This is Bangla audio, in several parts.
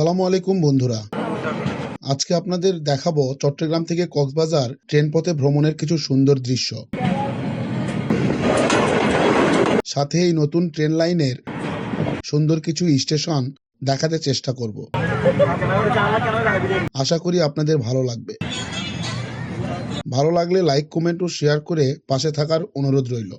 সালামু আলাইকুম, বন্ধুরা। আজকে আপনাদের দেখাবো চট্টগ্রাম থেকে কক্সবাজার ট্রেন পথে ভ্রমণের কিছু সুন্দর দৃশ্য। সাথে এই নতুন ট্রেন লাইনের সুন্দর কিছু স্টেশন দেখাতে চেষ্টা করব। আশা করি আপনাদের ভালো লাগবে। ভালো লাগলে লাইক, কমেন্ট ও শেয়ার করে পাশে থাকার অনুরোধ রইল।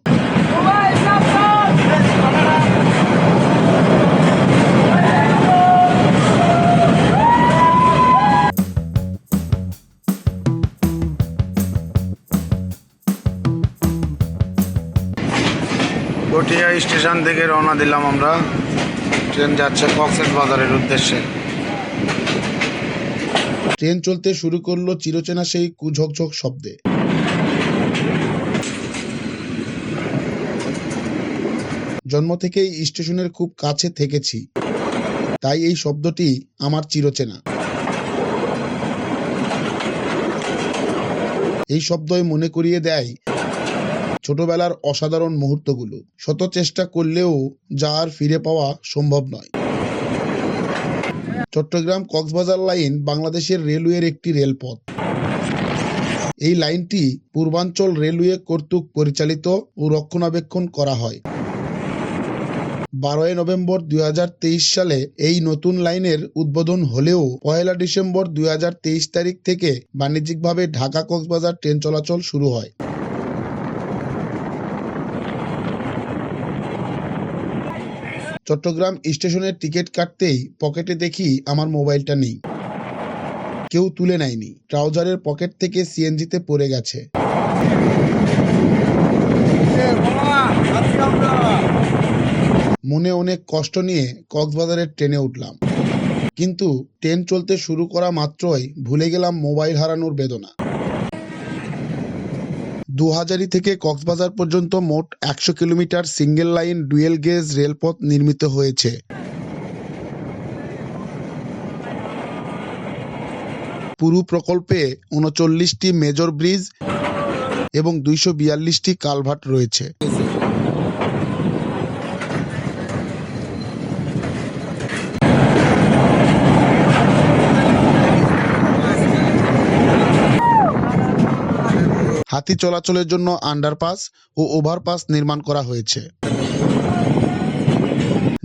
গটিয়া স্টেশন থেকে রওনা দিলাম আমরা। ট্রেন যাচ্ছে কক্সেস বাজারের উদ্দেশ্যে। ট্রেন চলতে শুরু করল চিরচেনা সেই কুঝকঝক শব্দে। জন্ম থেকেই স্টেশনের খুব কাছে থেকেছি। তাই এই শব্দটি আমার চিরচেনা। এই শব্দই মনে করিয়ে দেয় ছোটবেলার অসাধারণ মুহূর্তগুলো। শত চেষ্টা করলেও যা আর ফিরে পাওয়া সম্ভব নয়। চট্টগ্রাম কক্সবাজার লাইন বাংলাদেশের রেলওয়ের একটি রেলপথ। এই লাইনটি পূর্বাঞ্চল রেলওয়ে কর্তৃক পরিচালিত ও রক্ষণাবেক্ষণ করা হয়। বারোই নভেম্বর দুই হাজার তেইশ সালে এই নতুন লাইনের উদ্বোধন হলেও পয়লা ডিসেম্বর দুই হাজার তেইশ তারিখ থেকে বাণিজ্যিকভাবে ঢাকা কক্সবাজার ট্রেন চলাচল শুরু হয়। চট্টগ্রাম স্টেশনের টিকিট কাটতেই পকেটে দেখি আমার মোবাইলটা নেই। কেউ তুলে নেয়নি। ট্রাউজারের পকেট থেকে সিএনজিতে পড়ে গেছে। মনে অনেক কষ্ট নিয়ে কক্সবাজারের ট্রেনে উঠলাম। কিন্তু ট্রেন চলতে শুরু করা মাত্রই ভুলে গেলাম মোবাইল হারানোর বেদনা। দুহাজারি থেকে কক্সবাজার পর্যন্ত মোট একশো kilometre single line dual gauge রেলপথ নির্মিত হয়েছে। পুরু প্রকল্পে উনচল্লিশটি মেজর ব্রিজ এবং দুইশো বিয়াল্লিশটি কালভার্ট রয়েছে। হাতি চলাচলের জন্য আন্ডারপাস ও ওভারপাস নির্মাণ করা হয়েছে।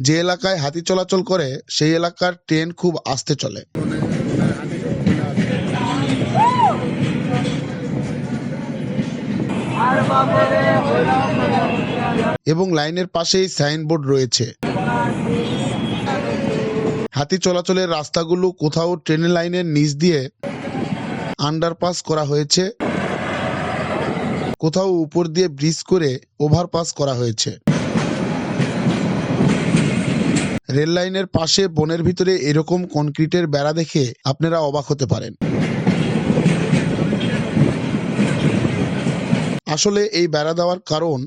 যে এলাকায় হাতি চলাচল করে, সেই এলাকার ট্রেন খুব আস্তে চলে। এবং লাইনের পাশেই সাইনবোর্ড রয়েছে। হাতি চলাচলের রাস্তাগুলো কোথাও ট্রেনের লাইনের নিচ দিয়ে আন্ডারপাস করা হয়েছে। কোথাও উপর দিয়ে ব্রিজ করে ওভারপাস করা হয়েছে। রেল লাইনের পাশে বনের ভিতরে এরকম কনক্রিটের বেড়া দেখে আপনারা অবাক হতে পারেন। আসলে এই বেড়া দেওয়ার কারণ,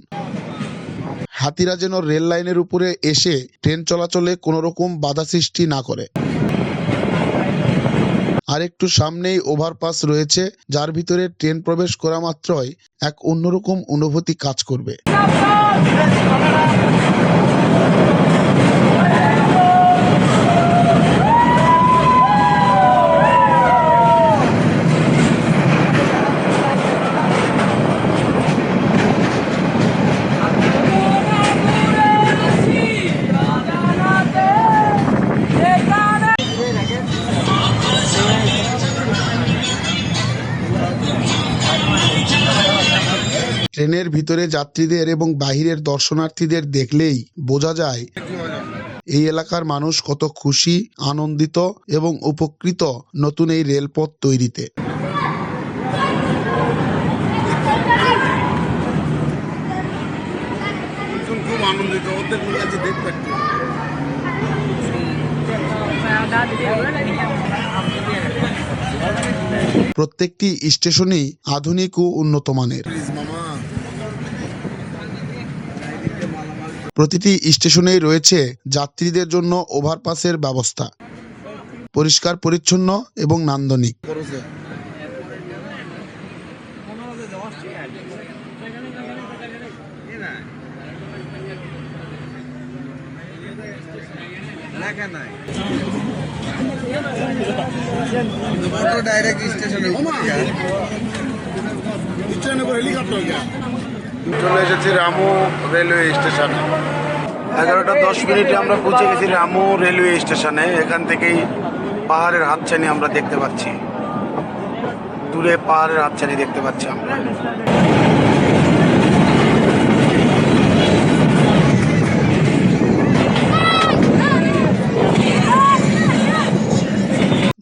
হাতিরা যেন রেল লাইনের উপরে এসে ট্রেন চলাচলে কোনো রকম বাধা সৃষ্টি না করে। আর একটু সামনেই ওভারপাস রয়েছে, যার ভিতরে ট্রেন প্রবেশ করা মাত্রই এক অন্যরকম অনুভূতি কাজ করবে। ট্রেনের ভিতরে যাত্রীদের এবং বাহিরের দর্শনার্থীদের দেখলেই বোঝা যায় এই এলাকার মানুষ কত খুশি আনন্দিত এবং উপকৃত নতুন এই রেলপথ তৈরিতে। খুব আনন্দিত ওদের কাছে দেখতে প্রত্যেকটি স্টেশনই আধুনিক ও উন্নত মানের। প্রতিটি স্টেশনেই রয়েছে যাত্রীদের জন্য ওভারপাসের ব্যবস্থা। পরিষ্কার পরিচ্ছন্ন এবং নান্দনিক। ডাইরেক্ট স্টেশনে চলে এসেছি রামু রেলওয়ে স্টেশনে। এগারোটা দশ মিনিটে আমরা পৌঁছে গেছি রামু রেলওয়ে স্টেশনে। এখান থেকেই পাহাড়ের হাতছানি আমরা দেখতে পাচ্ছি। দূরে পাহাড়ের হাতছানি দেখতে পাচ্ছি আমরা।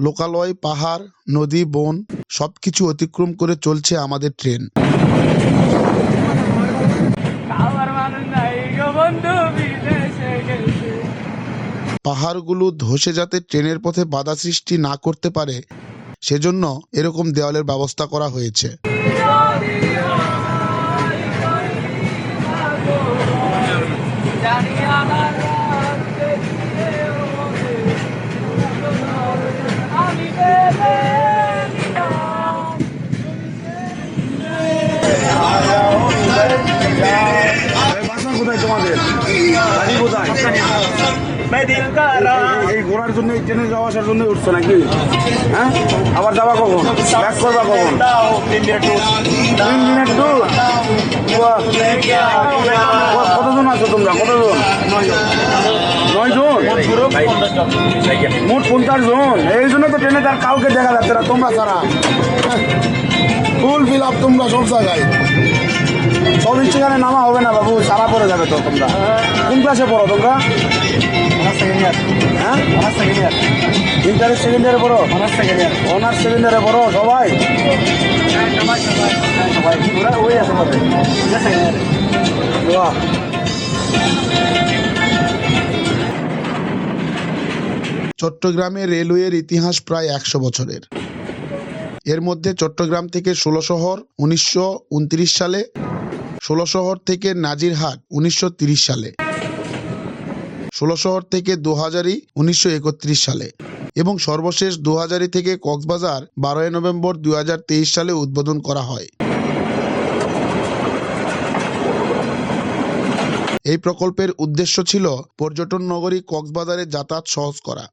লোকালয়, পাহাড়, নদী, বন সবকিছু অতিক্রম করে চলছে আমাদের ট্রেন। পাহাড়গুলো ধসে যাতে ট্রেনের পথে বাধা সৃষ্টি না করতে পারে, সেজন্য এরকম দেওয়ালের ব্যবস্থা করা হয়েছে। কোথায় তোমাদের? এই ঘোরার জন্য, এই ট্রেনে যাওয়া আসার জন্য উঠছো নাকি? হ্যাঁ? আবার দূর। কতজন আছো তোমরা? কতজন? এই জন্য তো ট্রেনে তার কাউকে দেখা যাচ্ছে না, তোমরা ছাড়া। ফুল ফিল আপ তোমরা সব জায়গায়। সব সেখানে নামা হবে না বাবু সারা পড়ে যাবে তো তোমরা। কোন ক্লাসে পড়ো তোমরা? হ্যাঁ? ইন্টারের সেকেন্ড ইয়ারে পড়ো? Honours second year honours second ইয়ারে পড়ো সবাই? বাহ। চট্টগ্রামে রেলওয়ের ইতিহাস প্রায় একশো বছরের। এর মধ্যে চট্টগ্রাম থেকে ষোলো শহর উনিশশো উনত্রিশ সালে ষোলো শহর থেকে নাজিরহাট উনিশশো সালে। ষোলো থেকে দু হাজারই উনিশশো একত্রিশ সালে এবং সর্বশেষ দোহাজারি থেকে কক্সবাজার বারোই নভেম্বর দু হাজার তেইশ সালে উদ্বোধন করা হয়। এই প্রকল্পের উদ্দেশ্য ছিল পর্যটন নগরী কক্সবাজারে যাতায়াত সহজ করা।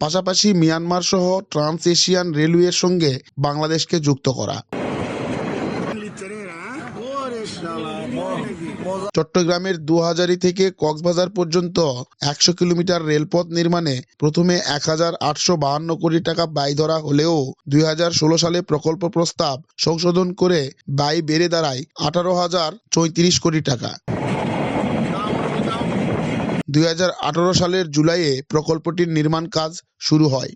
পাশাপাশি মিয়ানমার সহ ট্রান্স এশিয়ান রেলওয়ের সঙ্গে বাংলাদেশকে যুক্ত করা। চট্টগ্রামের দুহাজারি থেকে কক্সবাজার পর্যন্ত একশো কিলোমিটার রেলপথ নির্মাণে প্রথমে এক হাজার আটশো বাহান্ন কোটি টাকা ব্যয় ধরা হলেও দুই হাজার ষোলো সালে প্রকল্প প্রস্তাব সংশোধন করে ব্যয় বেড়ে দাঁড়ায় আঠারো হাজার চৌত্রিশ কোটি টাকা। দুই হাজার আঠেরো সালের জুলাইয়ে প্রকল্পটির নির্মাণ কাজ শুরু হয়।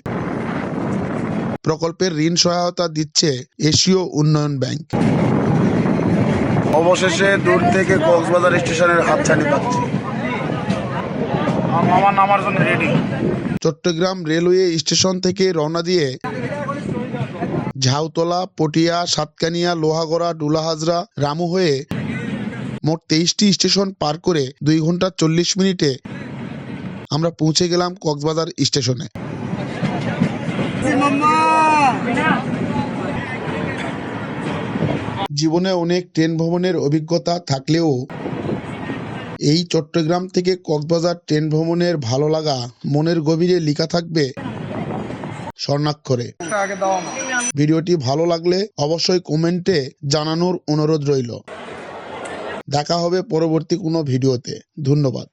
প্রকল্পের ঋণ সহায়তা দিচ্ছে এশীয় উন্নয়ন ব্যাংক। অবশেষে দূর থেকে কক্সবাজার স্টেশনের হাতছানি পাচ্ছি। আমার নামার জন্য রেডি চট্টগ্রাম রেলওয়ে স্টেশন থেকে রওনা দিয়ে ঝাউতলা পটিয়া সাতকানিয়া লোহাগড়া ডুলাহাজরা রামু হয়ে মোট তেইশটি স্টেশন পার করে দুই ঘণ্টা চল্লিশ মিনিটে আমরা পৌঁছে গেলাম কক্সবাজার স্টেশনে। জীবনে অনেক ট্রেন ভ্রমণের অভিজ্ঞতা থাকলেও এই চট্টগ্রাম থেকে কক্সবাজার ট্রেন ভ্রমণের ভালো লাগা মনের গভীরে লেখা থাকবে স্বর্ণাক্ষরে। ভিডিওটি ভালো লাগলে অবশ্যই কমেন্টে জানানোর অনুরোধ রইল। দেখা হবে পরবর্তী কোনো ভিডিওতে। ধন্যবাদ।